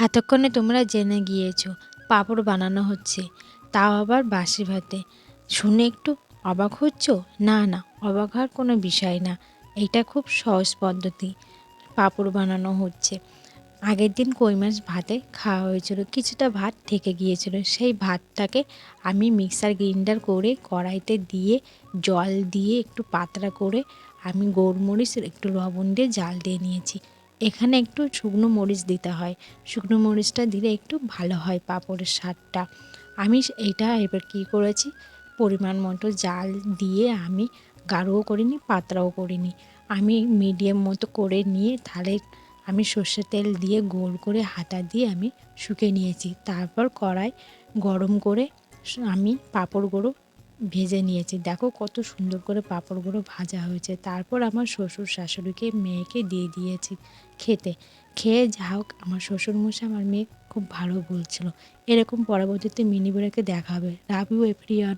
এতক্ষণে তোমরা জেনে গিয়েছো, পাঁপড় বানানো হচ্ছে। তাও আবার বাসি ভাতে। শুনে একটু অবাক হচ্ছ? না না, অবাক হওয়ার কোনো বিষয় না। এটা খুব সহজ পদ্ধতি, পাঁপড় বানানো হচ্ছে। আগের দিন কই মাছ ভাতে খাওয়া হয়েছিল, কিছুটা ভাত থেকে গিয়েছিল। সেই ভাতটাকে আমি মিক্সার গ্রাইন্ডার করে কড়াইতে দিয়ে, জল দিয়ে একটু পাতলা করে আমি গোলমরিচ, একটু লবণ দিয়ে জাল দিয়ে নিয়েছি। এখানে একটু শুকনো মরিচ দিতে হয়। শুকনো মরিচটা দিলে একটু ভালো হয় পাঁপড়ের স্বাদটা। আমি এটা এবার কী করেছি? পরিমাণ মতো জাল দিয়ে আমি গাঢ়ও করিনি, পাতলাও করিনি। আমি মিডিয়াম মতো করে নিয়ে তাহলে আমি সর্ষের তেল দিয়ে গোল করে হাতা দিয়ে আমি শুকিয়ে নিয়েছি। তারপর কড়াই গরম করে আমি পাঁপড়গুলো ভেজে নিয়েছি। দেখো কত সুন্দর করে পাঁপড়গুলো ভাজা হয়েছে। তারপর আমার শ্বশুর শাশুড়িকে, মেয়েকে দিয়ে দিয়েছি খেতে। খেয়ে যা হোক, আমার শ্বশুরমশাই আমার মেয়ে খুব ভালো বলছিল। এরকম পরবর্তীতে মিনি ব্রেকে দেখা হবে। Love you everyone